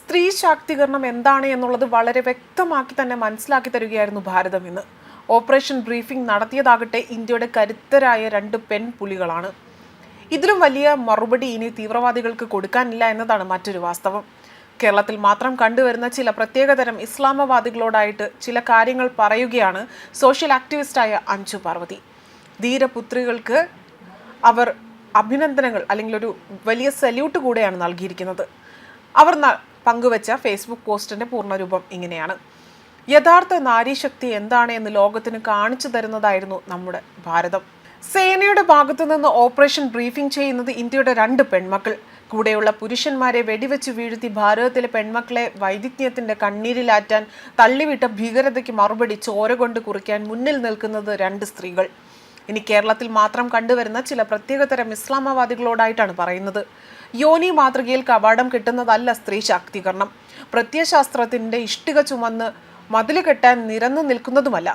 സ്ത്രീ ശാക്തീകരണം എന്താണ് എന്നുള്ളത് വളരെ വ്യക്തമാക്കി തന്നെ മനസ്സിലാക്കി തരികയായിരുന്നു ഭാരതം ഇന്ന്. ഓപ്പറേഷൻ ബ്രീഫിംഗ് നടത്തിയതാകട്ടെ ഇന്ത്യയുടെ കരുത്തരായ രണ്ട് പെൺപുലികളാണ്. ഇതിലും വലിയ മറുപടി ഇനി തീവ്രവാദികൾക്ക് കൊടുക്കാനില്ല എന്നതാണ് മറ്റൊരു വാസ്തവം. കേരളത്തിൽ മാത്രം കണ്ടുവരുന്ന ചില പ്രത്യേകതരം ഇസ്ലാമവാദികളോടായിട്ട് ചില കാര്യങ്ങൾ പറയുകയാണ് സോഷ്യൽ ആക്ടിവിസ്റ്റായ അഞ്ജു പാർവതി ധീരപുത്രികൾക്ക് അവർ അഭിനന്ദനങ്ങൾ അല്ലെങ്കിൽ ഒരു വലിയ സല്യൂട്ട് കൂടെയാണ് നൽകിയിരിക്കുന്നത്. അവർ പങ്കുവച്ച ഫേസ്ബുക്ക് പോസ്റ്റിന്റെ പൂർണരൂപം ഇങ്ങനെയാണ്. യഥാർത്ഥ നാരീശക്തി എന്താണ് എന്ന് ലോകത്തിന് കാണിച്ചു തരുന്നതായിരുന്നു നമ്മുടെ ഭാരതം. സേനയുടെ ഭാഗത്തു നിന്ന് ഓപ്പറേഷൻ ബ്രീഫിംഗ് ചെയ്യുന്നത് ഇന്ത്യയുടെ രണ്ട് പെൺമക്കൾ. കൂടെയുള്ള പുരുഷന്മാരെ വെടിവെച്ച് വീഴ്ത്തി ഭാരതത്തിലെ പെൺമക്കളെ വൈദഗ്ധ്യത്തിന്റെ കണ്ണീരിലാറ്റാൻ തള്ളിവിട്ട ഭീകരതയ്ക്ക് മറുപടി ചോര കൊണ്ട് കുറിക്കാൻ മുന്നിൽ നിൽക്കുന്നത് രണ്ട് സ്ത്രീകൾ. ഇനി കേരളത്തിൽ മാത്രം കണ്ടുവരുന്ന ചില പ്രത്യേകതരം ഇസ്ലാമവാദികളോടായിട്ടാണ് പറയുന്നത്. യോനി മാതൃകയിൽ കവാടം കിട്ടുന്നതല്ല സ്ത്രീ ശാക്തീകരണം. പ്രത്യയശാസ്ത്രത്തിന്റെ ഇഷ്ടിക ചുമന്ന് മതിൽ കെട്ടാൻ നിരന്നു നിൽക്കുന്നതുമല്ല.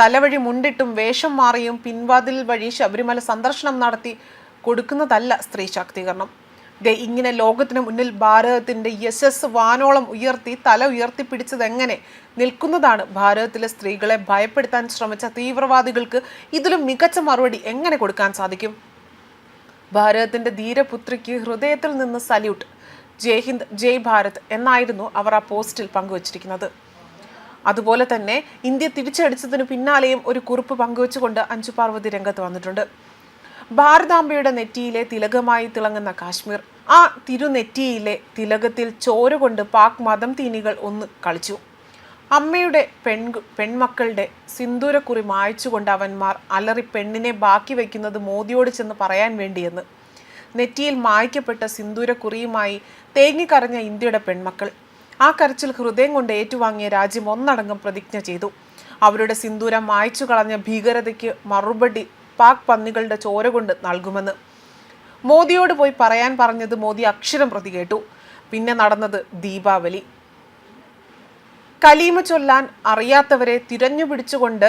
തലവഴി മുണ്ടിട്ടും വേഷം മാറിയും പിൻവാതിൽ വഴി ശബരിമല സന്ദർശനം നടത്തി കൊടുക്കുന്നതല്ല സ്ത്രീ ശാക്തീകരണം. ദേ ഇങ്ങനെ ലോകത്തിന് മുന്നിൽ ഭാരതത്തിന്റെ യശസ് വാനോളം ഉയർത്തി തല ഉയർത്തിപ്പിടിച്ചതെങ്ങനെ നിൽക്കുന്നതാണ് ഭാരതത്തിലെ സ്ത്രീകളെ ഭയപ്പെടുത്താൻ ശ്രമിച്ച തീവ്രവാദികൾക്ക് ഇതിലും മികച്ച മറുപടി എങ്ങനെ കൊടുക്കാൻ സാധിക്കും? ഭാരതത്തിന്റെ ധീരപുത്രിക്ക് ഹൃദയത്തിൽ നിന്ന് സല്യൂട്ട്. ജയ് ഹിന്ദ് ജയ് ഭാരത് എന്നായിരുന്നു അവർ ആ പോസ്റ്റിൽ പങ്കുവച്ചിരിക്കുന്നത്. അതുപോലെ തന്നെ ഇന്ത്യ തിരിച്ചടിച്ചതിനു പിന്നാലെയും ഒരു കുറിപ്പ് പങ്കുവച്ചുകൊണ്ട് അഞ്ചു പാർവതി രംഗത്ത് വന്നിട്ടുണ്ട്. ഭാരതാംബയുടെ നെറ്റിയിലെ തിലകമായി തിളങ്ങുന്ന കാശ്മീർ. ആ തിരുനെറ്റിയിലെ തിലകത്തിൽ ചോര കൊണ്ട് പാക് മതം തീനികൾ ഒന്ന് കളിച്ചു. അമ്മയുടെ പെൺ പെൺമക്കളുടെ സിന്ദൂരക്കുറി മായ്ച്ചുകൊണ്ട് അവന്മാർ അലറി പെണ്ണിനെ ബാക്കി വയ്ക്കുന്നത് മോദിയോട് ചെന്ന് പറയാൻ വേണ്ടിയെന്ന്. നെറ്റിയിൽ മായ്ക്കപ്പെട്ട സിന്ദൂരക്കുറിയുമായി തേങ്ങിക്കറഞ്ഞ ഇന്ത്യയുടെ പെൺമക്കൾ. ആ കരച്ചിൽ ഹൃദയം കൊണ്ട് ഏറ്റുവാങ്ങിയ രാജ്യം ഒന്നടങ്കം പ്രതിജ്ഞ ചെയ്തു. അവരുടെ സിന്ദൂരം മായ്ച്ചു കളഞ്ഞ ഭീകരതയ്ക്ക് മറുപടി പാക് പന്നികളുടെ ചോര കൊണ്ട് നൽകുമെന്ന്. മോദിയോട് പോയി പറയാൻ പറഞ്ഞത് മോദി അക്ഷരം പ്രതി കേട്ടു. പിന്നെ നടന്നത് ദീപാവലി. കലീമ ചൊല്ലാൻ അറിയാത്തവരെ തിരഞ്ഞു പിടിച്ചുകൊണ്ട്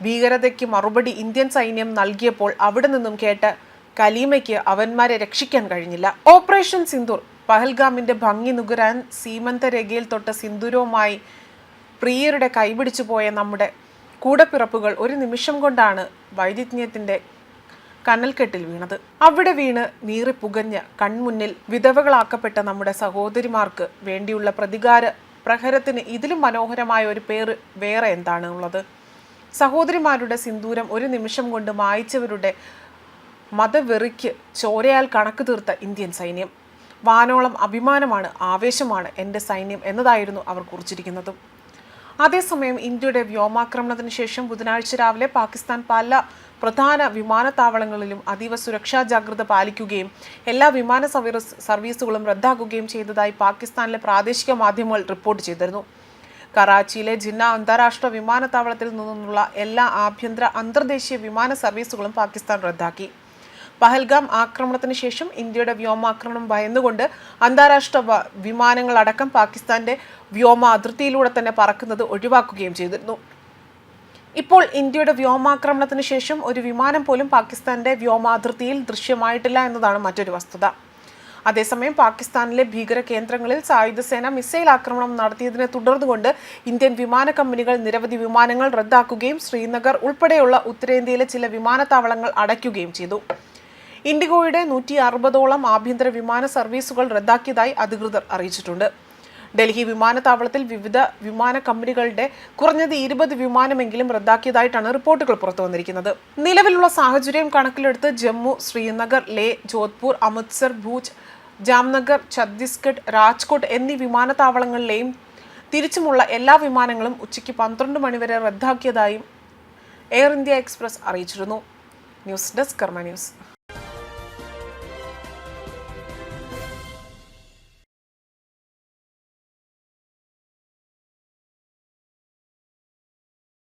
ഭീകരതയ്ക്ക് മറുപടി ഇന്ത്യൻ സൈന്യം നൽകിയപ്പോൾ അവിടെ നിന്നും കേട്ട് കലീമയ്ക്ക് അവന്മാരെ രക്ഷിക്കാൻ കഴിഞ്ഞില്ല. ഓപ്പറേഷൻ സിന്ദൂർ പഹൽഗാമിന്റെ ഭംഗി നുകരാൻ സീമന്തരേഖയിൽ തൊട്ട സിന്ദൂരവുമായി പ്രിയരുടെ കൈപിടിച്ചു പോയ നമ്മുടെ കൂടപ്പിറപ്പുകൾ ഒരു നിമിഷം കൊണ്ടാണ് വൈദിജ്ഞത്തിന്റെ കനൽക്കെട്ടിൽ വീണത്. അവിടെ വീണ് നീറിപ്പുകഞ്ഞ് കൺമുന്നിൽ വിധവകളാക്കപ്പെട്ട നമ്മുടെ സഹോദരിമാർക്ക് വേണ്ടിയുള്ള പ്രതികാര പ്രഹരത്തിന് ഇതിലും മനോഹരമായ ഒരു പേര് വേറെ എന്താണ് ഉള്ളത് സഹോദരിമാരുടെ സിന്ദൂരം ഒരു നിമിഷം കൊണ്ട് മായിച്ചവരുടെ മതവെറിക്ക് ചോരയാൽ കണക്ക് തീർത്ത ഇന്ത്യൻ സൈന്യം. വാനോളം അഭിമാനമാണ് ആവേശമാണ് എന്റെ സൈന്യം എന്നതായിരുന്നു അവർ കുറിച്ചിരിക്കുന്നതും. അതേസമയം ഇന്ത്യയുടെ വ്യോമാക്രമണത്തിന് ശേഷം ബുധനാഴ്ച രാവിലെ പാകിസ്ഥാൻ പല പ്രധാന വിമാനത്താവളങ്ങളിലും അതീവ സുരക്ഷാ ജാഗ്രത പാലിക്കുകയും എല്ലാ വിമാന സർവീസുകളും റദ്ദാക്കുകയും ചെയ്തതായി പാകിസ്ഥാനിലെ പ്രാദേശിക മാധ്യമങ്ങൾ റിപ്പോർട്ട് ചെയ്തിരുന്നു. കറാച്ചിയിലെ ജിന്ന അന്താരാഷ്ട്ര വിമാനത്താവളത്തിൽ നിന്നുള്ള എല്ലാ ആഭ്യന്തര അന്തർദേശീയ വിമാന സർവീസുകളും പാകിസ്ഥാൻ റദ്ദാക്കി. പഹൽഗാം ആക്രമണത്തിന് ശേഷം ഇന്ത്യയുടെ വ്യോമാക്രമണം ഭയന്നുകൊണ്ട് അന്താരാഷ്ട്ര വിമാനങ്ങളടക്കം പാകിസ്ഥാന്റെ വ്യോമ അതിർത്തിയിലൂടെ തന്നെ പറക്കുന്നത് ഒഴിവാക്കുകയും ചെയ്തിരുന്നു. ഇപ്പോൾ ഇന്ത്യയുടെ വ്യോമാക്രമണത്തിന് ശേഷം ഒരു വിമാനം പോലും പാകിസ്ഥാന്റെ വ്യോമാതിർത്തിയിൽ ദൃശ്യമായിട്ടില്ല എന്നതാണ് മറ്റൊരു വസ്തുത. അതേസമയം പാകിസ്ഥാനിലെ ഭീകര കേന്ദ്രങ്ങളിൽ സായുധസേന മിസൈൽ ആക്രമണം നടത്തിയതിനെ തുടർന്നുകൊണ്ട് ഇന്ത്യൻ വിമാന കമ്പനികൾ നിരവധി വിമാനങ്ങൾ റദ്ദാക്കുകയും ശ്രീനഗർ ഉൾപ്പെടെയുള്ള ഉത്തരേന്ത്യയിലെ ചില വിമാനത്താവളങ്ങൾ അടയ്ക്കുകയും ചെയ്തു. ഇൻഡിഗോയുടെ നൂറ്റി അറുപതോളം ആഭ്യന്തര വിമാന സർവീസുകൾ റദ്ദാക്കിയതായി അധികൃതർ അറിയിച്ചിട്ടുണ്ട്. ഡൽഹി വിമാനത്താവളത്തിൽ വിവിധ വിമാന കമ്പനികളുടെ കുറഞ്ഞത് ഇരുപത് വിമാനമെങ്കിലും റദ്ദാക്കിയതായിട്ടാണ് റിപ്പോർട്ടുകൾ പുറത്തു വന്നിരിക്കുന്നത്. നിലവിലുള്ള സാഹചര്യം കണക്കിലെടുത്ത് ജമ്മു ശ്രീനഗർ ലേ ജോധ്പൂർ അമൃത്സർ ഭൂജ് ജാംനഗർ ഛത്തീസ്ഗഡ് രാജ്കോട്ട് എന്നീ വിമാനത്താവളങ്ങളിലെയും തിരിച്ചുമുള്ള എല്ലാ വിമാനങ്ങളും ഉച്ചയ്ക്ക് പന്ത്രണ്ട് മണിവരെ റദ്ദാക്കിയതായും എയർ ഇന്ത്യ എക്സ്പ്രസ് അറിയിച്ചിരുന്നു. News desk Karma news.